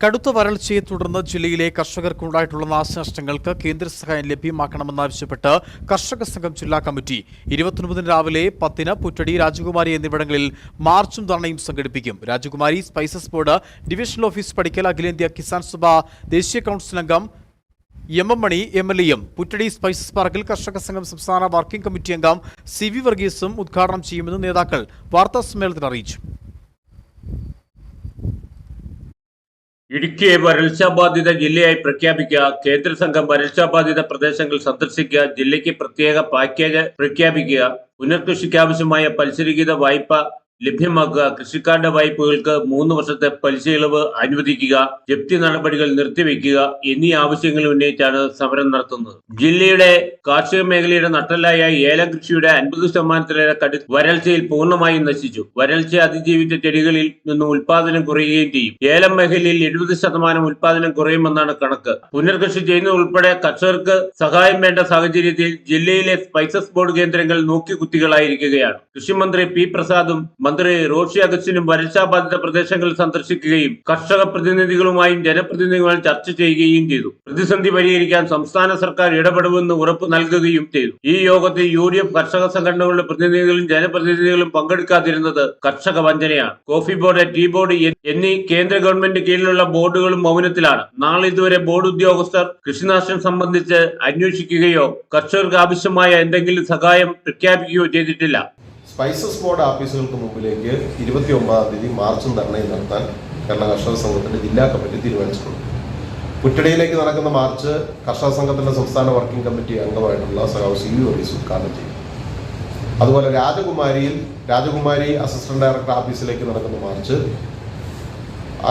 കടുത്ത വരൾച്ചയെ തുടർന്ന് ജില്ലയിലെ കർഷകർക്കുണ്ടായിട്ടുള്ള നാശനഷ്ടങ്ങൾക്ക് കേന്ദ്ര സഹായം ലഭ്യമാക്കണമെന്നാവശ്യപ്പെട്ട് കർഷക സംഘം ജില്ലാ കമ്മിറ്റി ഇരുപത്തൊൻപതിന് രാവിലെ പത്തിന് പുറ്റടി രാജകുമാരി എന്നിവിടങ്ങളിൽ മാർച്ചും ധർണയും സംഘടിപ്പിക്കും. രാജകുമാരി സ്പൈസസ് ബോർഡ് ഡിവിഷണൽ ഓഫീസ് പഠിക്കൽ അഖിലേന്ത്യാ കിസാൻ സഭ ദേശീയ കൗൺസിൽ അംഗം M M Mani M L എയും പുറ്റടി സ്പൈസസ് പാർക്കിൽ കർഷക സംഘം സംസ്ഥാന വർക്കിംഗ് കമ്മിറ്റി അംഗം സി വി വർഗീസും ഉദ്ഘാടനം ചെയ്യുമെന്ന് നേതാക്കൾ വാർത്താ വാർത്താസമ്മേളനത്തിൽ അറിയിച്ചു. ഇടുക്കിയെ വരൾച്ചാബാധിത ജില്ലയായി പ്രഖ്യാപിക്കുക കേന്ദ്ര സംഘം വരൾച്ചാബാധിത പ്രദേശങ്ങൾ സന്ദർശിക്കുക ജില്ലയ്ക്ക് പ്രത്യേക പാക്കേജ് പ്രഖ്യാപിക്കുക പുനർകൃഷിക്കാവശ്യമായ പലിശരഹിത വായ്പ ലഭ്യമാക്കുക. കൃഷിക്കാരുടെ വായ്പകൾക്ക് മൂന്ന് വർഷത്തെ പലിശ ഇളവ് അനുവദിക്കുക ജപ്തി നടപടികൾ നിർത്തിവെക്കുക എന്നീ ആവശ്യങ്ങൾ ഉന്നയിച്ചാണ് സമരം നടത്തുന്നത്. ജില്ലയുടെ കാർഷിക മേഖലയുടെ നട്ടലായ ഏലം കൃഷിയുടെ അൻപത് ശതമാനത്തിലേറെ കടു വരൾച്ചയിൽ പൂർണമായും നശിച്ചു. വരൾച്ച അതിജീവിച്ച ചെടികളിൽ നിന്നും ഉൽപാദനം കുറയുകയും ചെയ്യും. ഏലം മേഖലയിൽ എഴുപത് ശതമാനം ഉൽപാദനം കുറയുമെന്നാണ് കണക്ക്. പുനർകൃഷി ചെയ്യുന്നത് ഉൾപ്പെടെ കർഷകർക്ക് സഹായം വേണ്ട സാഹചര്യത്തിൽ ജില്ലയിലെ സ്പൈസസ് ബോർഡ് കേന്ദ്രങ്ങൾ നോക്കിക്കുത്തികളായിരിക്കുകയാണ് കൃഷിമന്ത്രി പി പ്രസാദും മന്ത്രി റോഷി അഗസ്റ്റിനും വരൾച്ചാ ബാധിത പ്രദേശങ്ങൾ സന്ദർശിക്കുകയും കർഷക പ്രതിനിധികളുമായും ജനപ്രതിനിധികളുമായും ചർച്ച ചെയ്യുകയും ചെയ്തു. പ്രതിസന്ധി പരിഹരിക്കാൻ സംസ്ഥാന സർക്കാർ ഇടപെടുമെന്ന് ഉറപ്പ് നൽകുകയും ചെയ്തു. ഈ യോഗത്തിൽ യു ഡി എഫ് കർഷക സംഘടനകളുടെ പ്രതിനിധികളും ജനപ്രതിനിധികളും പങ്കെടുക്കാതിരുന്നത് കർഷക വഞ്ചനയാണ്. കോഫി ബോർഡ് ടീ ബോർഡ് എന്നീ കേന്ദ്ര ഗവൺമെന്റ് കീഴിലുള്ള ബോർഡുകളും മൗനത്തിലാണ്. നാളെ ഇതുവരെ ബോർഡ് ഉദ്യോഗസ്ഥർ കൃഷിനാശം സംബന്ധിച്ച് അന്വേഷിക്കുകയോ കർഷകർക്ക് ആവശ്യമായ എന്തെങ്കിലും സഹായം പ്രഖ്യാപിക്കുകയോ ചെയ്തിട്ടില്ല. സ്പൈസസ് ബോർഡ് ഓഫീസുകൾക്ക് മുമ്പിലേക്ക് ഇരുപത്തി ഒമ്പതാം തീയതി മാർച്ചും ധർണയും നടത്താൻ കേരള കർഷക സംഘത്തിന്റെ ജില്ലാ കമ്മിറ്റി തീരുമാനിച്ചിട്ടുണ്ട്. പുറ്റടിയിലേക്ക് നടക്കുന്ന മാർച്ച് കർഷക സംഘത്തിന്റെ സംസ്ഥാന വർക്കിംഗ് കമ്മിറ്റി അംഗമായിട്ടുള്ള സഖാവ് സി വി വർഗീസ് ഉദ്ഘാടനം ചെയ്യും. അതുപോലെ രാജകുമാരിയിൽ രാജകുമാരി അസിസ്റ്റന്റ് ഡയറക്ടർ ഓഫീസിലേക്ക് നടക്കുന്ന മാർച്ച്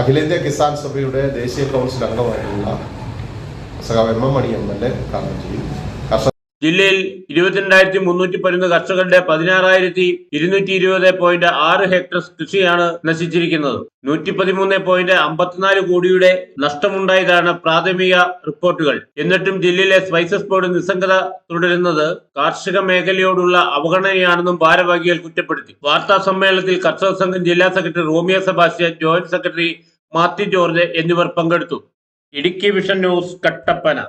അഖിലേന്ത്യാ കിസാൻ സഭയുടെ ദേശീയ കൗൺസിൽ അംഗമായിട്ടുള്ള സഖാവ് M M Mani M L A ഉദ്ഘാടനം ചെയ്യും. ജില്ലയിൽ ഇരുപത്തിരണ്ടായിരത്തി മുന്നൂറ്റി പതിനൊന്ന് കർഷകരുടെ പതിനാറായിരത്തി ഇരുന്നൂറ്റി ഇരുപത് പോയിന്റ് ആറ് ഹെക്ടർ കൃഷിയാണ് നശിച്ചിരിക്കുന്നത്. നൂറ്റി പതിമൂന്ന് പോയിന്റ് അമ്പത്തിനാല് കോടിയുടെ നഷ്ടമുണ്ടായതാണ് പ്രാഥമിക റിപ്പോർട്ടുകൾ. എന്നിട്ടും ജില്ലയിലെ സ്പൈസസ് ബോർഡ് നിസ്സംഗത തുടരുന്നത് കാർഷിക മേഖലയോടുള്ള അവഗണനയാണെന്നും ഭാരവാഹികൾ കുറ്റപ്പെടുത്തി. വാർത്താ സമ്മേളനത്തിൽ കർഷക സംഘം ജില്ലാ secretary Romiya Sebastian joint secretary Mathew George എന്നിവർ പങ്കെടുത്തു. Idukki vision news Kattappana.